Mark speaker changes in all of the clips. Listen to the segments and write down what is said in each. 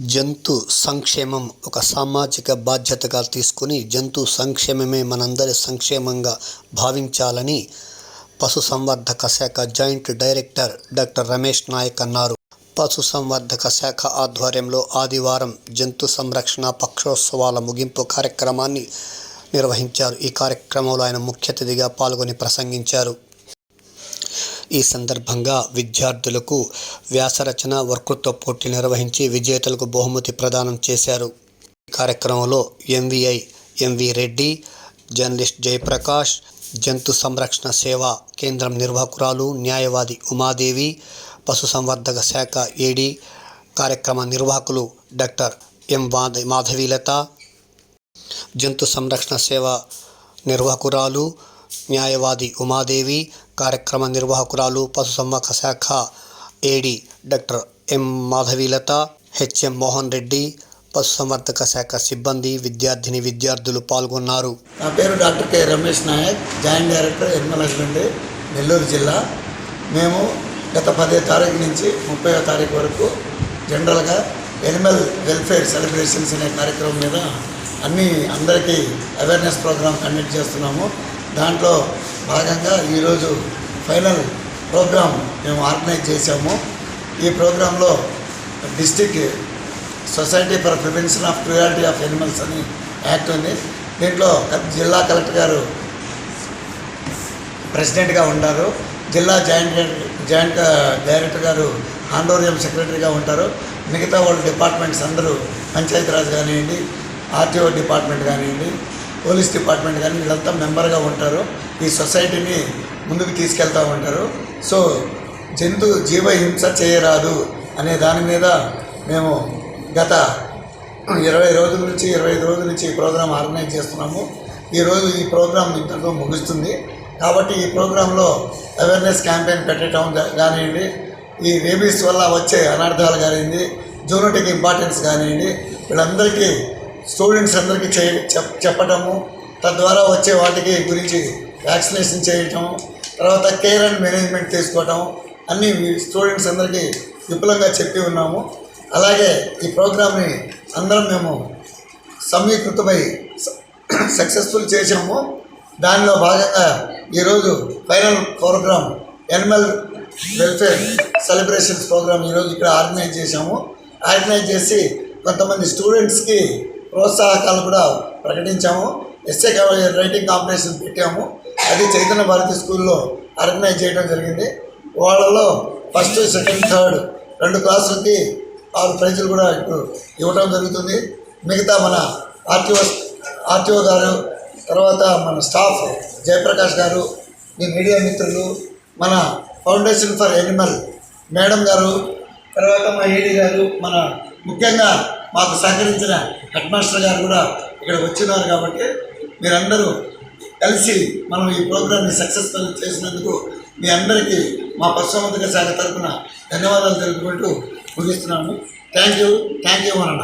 Speaker 1: జంతు సంక్షేమం ఒక సామాజిక బాధ్యతగా తీసుకుని జంతు సంక్షేమమే మనందరి సంక్షేమంగా భావించాలని పశుసంవర్ధక శాఖ joint director doctor Ramesh Nayak అన్నారు. పశుసంవర్ధక శాఖ ఆధ్వర్యంలో ఆదివారం జంతు సంరక్షణ పక్షోత్సవాల ముగింపు కార్యక్రమాన్ని నిర్వహించారు. ఈ కార్యక్రమంలో ఆయన ముఖ్య అతిథిగా పాల్గొని ప్రసంగించారు. ఈ సందర్భంగా విద్యార్థులకు వ్యాసరచన వర్కృత్వ పోటీ నిర్వహించి విజేతలకు బహుమతి ప్రదానం చేశారు. ఈ కార్యక్రమంలో MVI MV Reddy journalist Jayaprakash జంతు సంరక్షణ సేవా కేంద్రం నిర్వాహకురాలు న్యాయవాది ఉమాదేవి పశుసంవర్ధక శాఖ ఏడి కార్యక్రమ నిర్వాహకులు డాక్టర్ ఎం మాధ మాధవీలత జంతు సంరక్షణ సేవ నిర్వాహకురాలు న్యాయవాది ఉమాదేవి కార్యక్రమ నిర్వాహకురాలు పశుసంవర్ధక శాఖ AD doctor M Madhavilatha HM Mohan Reddy పశుసంవర్ధక శాఖ సిబ్బంది విద్యార్థిని విద్యార్థులు పాల్గొన్నారు.
Speaker 2: నా పేరు doctor K Ramesh Nayak joint director animal husbandry Nellore జిల్లా. మేము గత పదే తారీఖు నుంచి ముప్పై తారీఖు వరకు జనరల్గా ఎనిమల్ వెల్ఫేర్ సెలబ్రేషన్స్ అనే కార్యక్రమం మీద అన్ని అందరికీ అవేర్నెస్ ప్రోగ్రామ్ కండక్ట్ చేస్తున్నాము. దాంట్లో భాగంగా ఈరోజు ఫైనల్ ప్రోగ్రాం మేము ఆర్గనైజ్ చేశాము. ఈ ప్రోగ్రాంలో district society for prevention of cruelty of animals అని యాక్ట్ ఉంది. దీంట్లో జిల్లా కలెక్టర్ గారు ప్రెసిడెంట్గా ఉంటారు. జిల్లా జాయింట్ జాయింట్ డైరెక్టర్ గారు ఆండోరియం సెక్రటరీగా ఉంటారు. మిగతా వాళ్ళ డిపార్ట్మెంట్స్ అందరూ పంచాయతీరాజ్ కానివ్వండి ఆర్టీఓ డిపార్ట్మెంట్ కానివ్వండి పోలీస్ డిపార్ట్మెంట్ కానీ వీళ్ళంతా మెంబర్గా ఉంటారు. ఈ సొసైటీని ముందుకు తీసుకెళ్తూ ఉంటారు. సో జంతు జీవ హింస చేయరాదు అనే దాని మీద మేము గత ఇరవై రోజుల నుంచి ఇరవై ఐదు రోజుల నుంచి ఈ ప్రోగ్రాం ఆర్గనైజ్ చేస్తున్నాము. ఈరోజు ఈ ప్రోగ్రాం ఇంతకు ముగుస్తుంది. కాబట్టి ఈ ప్రోగ్రాంలో అవేర్నెస్ క్యాంపెయిన్ పెట్టడం కానివ్వండి ఈ రేబీస్ వల్ల వచ్చే అనర్థాలు కానివ్వండి జూనోటిక్ ఇంపార్టెన్స్ కానివ్వండి వీళ్ళందరికీ స్టూడెంట్స్ అందరికీ చే చెప్ చెప్పటము తద్వారా వచ్చే వాటికి గురించి వ్యాక్సినేషన్ చేయటం తర్వాత కేర్ అండ్ మేనేజ్మెంట్ తీసుకోవటం అన్నీ స్టూడెంట్స్ అందరికీ విపులంగా చెప్పి ఉన్నాము. అలాగే ఈ ప్రోగ్రామ్ని అందరం మేము సమీకృతమై సక్సెస్ఫుల్ చేసాము దానిలో భాగంగా ఈరోజు final programme animal welfare celebrations programme ఈరోజు ఇక్కడ ఆర్గనైజ్ చేసాము ఆర్గనైజ్ చేసి కొంతమంది స్టూడెంట్స్కి ప్రోత్సాహకాలు కూడా ప్రకటించాము. ఎస్ఏ రైటింగ్ కాంపిటీషన్ పెట్టాము. అది చైతన్య భారతి స్కూల్లో ఆర్గనైజ్ చేయడం జరిగింది. వాళ్ళలో ఫస్ట్ సెకండ్ థర్డ్ రెండు క్లాసులకి ఆరు ప్రైజులు కూడా ఇప్పుడు ఇవ్వడం జరుగుతుంది. మిగతా మన ఆర్టీఓ ఆర్టీఓ గారు తర్వాత మన స్టాఫ్ జయప్రకాష్ గారు మీ మీడియా మిత్రులు మన ఫౌండేషన్ ఫర్ ఎనిమల్ మేడం గారు తర్వాత మా ఏడీ గారు మన ముఖ్యంగా మాకు సహకరించిన హెడ్ మాస్టర్ గారు కూడా ఇక్కడ వచ్చినారు కాబట్టి మీరందరూ కలిసి మనం ఈ ప్రోగ్రామ్ని సక్సెస్ఫుల్ చేసినందుకు మీ అందరికీ మా పశుసంవర్ధక శాఖ తరఫున ధన్యవాదాలు తెలుపుకుంటూ ముగిస్తున్నాము. థ్యాంక్ యూ థ్యాంక్ యూ అన్న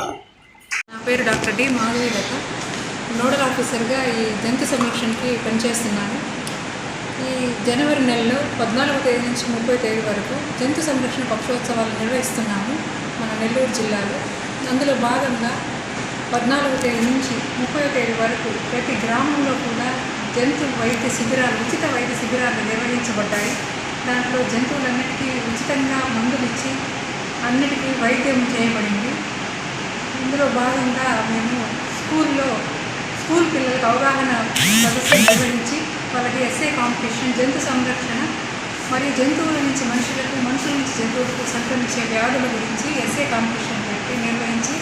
Speaker 3: నా పేరు డాక్టర్ డి మాధవీలత. నోడల్ ఆఫీసర్గా ఈ జంతు సంరక్షణకి పనిచేస్తున్నాను. ఈ జనవరి నెలలో పద్నాలుగో తేదీ నుంచి ముప్పై తేదీ వరకు జంతు సంరక్షణ పక్షోత్సవాలు నిర్వహిస్తున్నాము మన నెల్లూరు జిల్లాలో. అందులో భాగంగా పద్నాలుగో తేదీ నుంచి ముప్పై తేదీ వరకు ప్రతి గ్రామంలో కూడా జంతు వైద్య శిబిరాలు ఉచిత వైద్య శిబిరాలు నిర్వహించబడ్డాయి. దాంట్లో జంతువులన్నిటికీ ఉచితంగా మందులు ఇచ్చి అన్నిటికీ వైద్యం చేయబడింది. ఇందులో భాగంగా మేము స్కూల్లో స్కూల్ పిల్లలకు అవగాహన సదస్సు నిర్వహించి వాళ్ళకి ఎస్ఏ కాంపిటీషన్ జంతు సంరక్షణ మరియు జంతువుల నుంచి మనుషులకు మనుషుల నుంచి జంతువులకు సంక్రమించే వ్యాధుల గురించి ఎస్ఏ కాంపిటీషన్ పెట్టి నిర్వహించి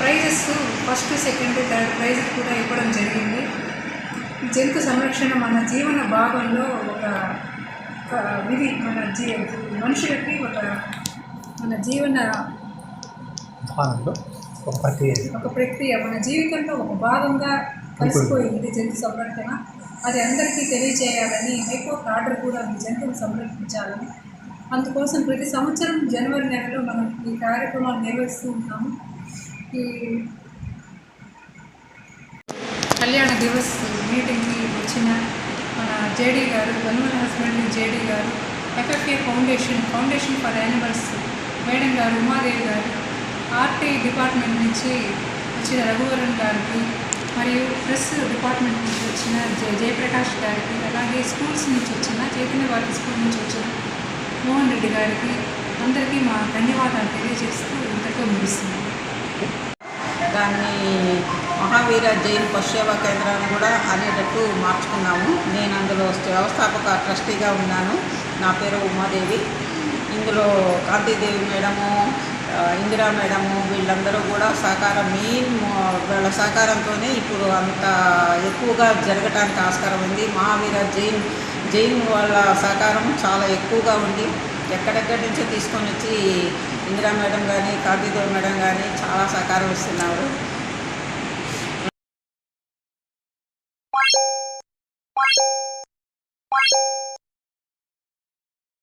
Speaker 3: prizes first second third prize కూడా ఇవ్వడం జరిగింది. జంతు సంరక్షణ మన జీవన భాగంలో ఒక విధి మన జీ మనుషులకి ఒక మన జీవన
Speaker 1: ఒక ప్రక్రియ.
Speaker 3: ఒక ప్రక్రియ. మన జీవితంలో ఒక భాగంగా కలిసిపోయింది జంతు సంరక్షణ. అది అందరికీ తెలియజేయాలని హైకోర్టు ఆర్డర్ కూడా జంతువులు సంరక్షించాలని అందుకోసం ప్రతి సంవత్సరం జనవరి నెలలో మనం ఈ కార్యక్రమాలు నిర్వహిస్తూ ఉంటాము. ఈ కళ్యాణ దివస్ మీటింగ్కి వచ్చిన మన జేడీ గారు వన్మన్ హస్బెండ్ జేడీ గారు FFA foundation foundation for animals madam గారు ఉమాదేవి గారు ఆర్టీ డిపార్ట్మెంట్ నుంచి వచ్చిన రఘువరన్ గారికి మరియు ప్రెస్ డిపార్ట్మెంట్ నుంచి వచ్చిన జయప్రకాష్ గారికి అలాగే స్కూల్స్ నుంచి వచ్చిన చైతన్య వారి స్కూల్ నుంచి వచ్చిన మోహన్ రెడ్డి గారికి అందరికీ మా ధన్యవాదాలు తెలియజేస్తూ ఇంతతో ముగిస్తున్నాం
Speaker 4: దాన్ని మహావీర జైన్ పశుసేవా కేంద్రాన్ని కూడా అనేటట్టు మార్చుకున్నాము. నేను అందులో వ్యవస్థాపక ట్రస్టీగా ఉన్నాను. నా పేరు ఉమాదేవి. ఇందులో కాంతీదేవి మేడము ఇందిరా మేడము వీళ్ళందరూ కూడా సహకారం మెయిన్ వీళ్ళ సహకారంతోనే ఇప్పుడు అంత ఎక్కువగా జరగటానికి ఆస్కారం ఉంది. మహావీర జైన్ జైన్ వాళ్ళ సహకారం చాలా ఎక్కువగా ఉంది. ఎక్కడెక్కడి నుంచో తీసుకొని వచ్చి ఇందిరా మేడం కానీ కార్తీదేవి మేడం కానీ చాలా సహకారం ఇస్తున్నారు.